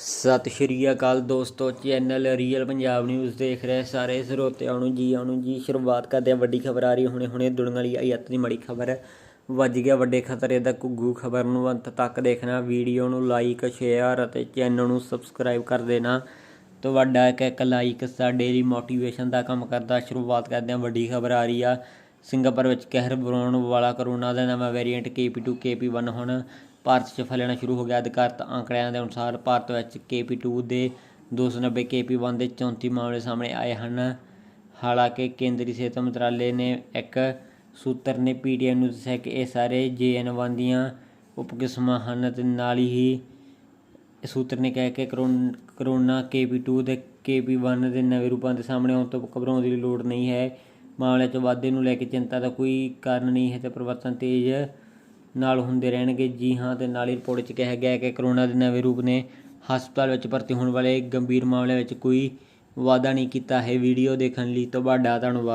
ਸਤਿ ਸ਼੍ਰੀ ਅਕਾਲ ਦੋਸਤੋ, channel real Punjab news ਦੇਖ ਰਹੇ ਸਾਰੇ ਸਰੋਤਿਆਂ ਨੂੰ ਜੀ, ਆਉਣ ਨੂੰ ਜੀ, ਸ਼ੁਰੂਆਤ ਕਰਦੇ ਹਾਂ ਵੱਡੀ ਖਬਰ ਆ ਰਹੀ ਹੈ। ਹੁਣੇ ਹੁਣੇ ਦੁਨੀਆ ਵਾਲੀ ਆਈ ਅੱਤ ਦੀ ਮਾੜੀ ਖਬਰ। ਵੱਜ ਗਿਆ ਵੱਡੇ ਖਤਰੇ ਦਾ ਘੁੱਗੂ ਖਬਰ ਨੂੰ ਅੰਤ ਤੱਕ ਦੇਖਣਾ। ਵੀਡੀਓ ਨੂੰ ਲਾਈਕ ਸ਼ੇਅਰ ਅਤੇ ਚੈਨਲ ਨੂੰ ਸਬਸਕ੍ਰਾਈਬ ਕਰ ਦੇਣਾ। ਤੁਹਾਡਾ ਇੱਕ ਇੱਕ ਲਾਈਕ ਸਾਡੇ ਲਈ ਮੋਟੀਵੇਸ਼ਨ ਦਾ ਕੰਮ ਕਰਦਾ। ਸ਼ੁਰੂਆਤ ਕਰਦੇ ਹਾਂ ਵੱਡੀ ਖਬਰ ਆ ਰਹੀ ਆ। ਸਿੰਗਾਪੁਰ ਵਿੱਚ ਕਹਿਰ ਬਰਾਉਣ ਵਾਲਾ ਕਰੋਨਾ ਦਾ ਨਵਾਂ ਵੇਰੀਐਂਟ KP2 KP1 ਹੁਣ ਭਾਰਤ 'ਚ ਫੈਲਣਾ ਸ਼ੁਰੂ ਹੋ ਗਿਆ। ਅਧਿਕਾਰਤ ਅੰਕੜਿਆਂ ਦੇ ਅਨੁਸਾਰ ਭਾਰਤ ਵਿੱਚ KP2 ਦੇ 290 KP1 ਦੇ 34 ਮਾਮਲੇ ਸਾਹਮਣੇ ਆਏ ਹਨ। ਹਾਲਾਂਕਿ ਕੇਂਦਰੀ ਸਿਹਤ ਮੰਤਰਾਲੇ ਨੇ ਇੱਕ ਸੂਤਰ ਨੇ ਪੀਟੀਆਈ ਨੂੰ ਦੱਸਿਆ ਕਿ ਇਹ ਸਾਰੇ JN1 ਦੀਆਂ ਉਪਕਿਸਮਾਂ ਹਨ ਤੇ ਨਾਲ ਹੀ ਸੂਤਰ ਨੇ ਕਿਹਾ ਕਿ ਕਰੋਨ- ਕਰੋਨਾ KP2 ਤੇ KP1 ਦੇ ਨਵੇਂ ਰੂਪਾਂ ਦੇ ਸਾਹਮਣੇ ਆਉਣ ਤੋਂ ਘਬਰਾਉਣ ਦੀ ਲੋੜ ਨਹੀਂ ਹੈ। ਮਾਮਲਿਆਂ 'ਚ ਵਾਧੇ ਨੂੰ ਲੈ ਕੇ ਚਿੰਤਾ ਦਾ ਕੋਈ ਕਾਰਨ ਨਹੀਂ ਹੈ ਤੇ ਪਰਿਵਰਤਨ ਤੇਜ਼ ਨਾਲ ਹੁੰਦੇ ਰਹਿਣਗੇ। ਜੀ ਹਾਂ, ਤੇ ਨਾਲ ਹੀ ਰਿਪੋਰਟ 'ਚ ਕਿਹਾ ਗਿਆ ਹੈ ਕਿ ਕਰੋਨਾ ਦੇ ਨਵੇਂ ਰੂਪ ਨੇ ਹਸਪਤਾਲ ਵਿੱਚ ਭਰਤੀ ਹੋਣ ਵਾਲੇ ਗੰਭੀਰ ਮਾਮਲਿਆਂ ਵਿੱਚ ਕੋਈ ਵਾਧਾ ਨਹੀਂ ਕੀਤਾ ਹੈ। ਵੀਡੀਓ ਦੇਖਣ ਲਈ ਤੁਹਾਡਾ ਧੰਨਵਾਦ।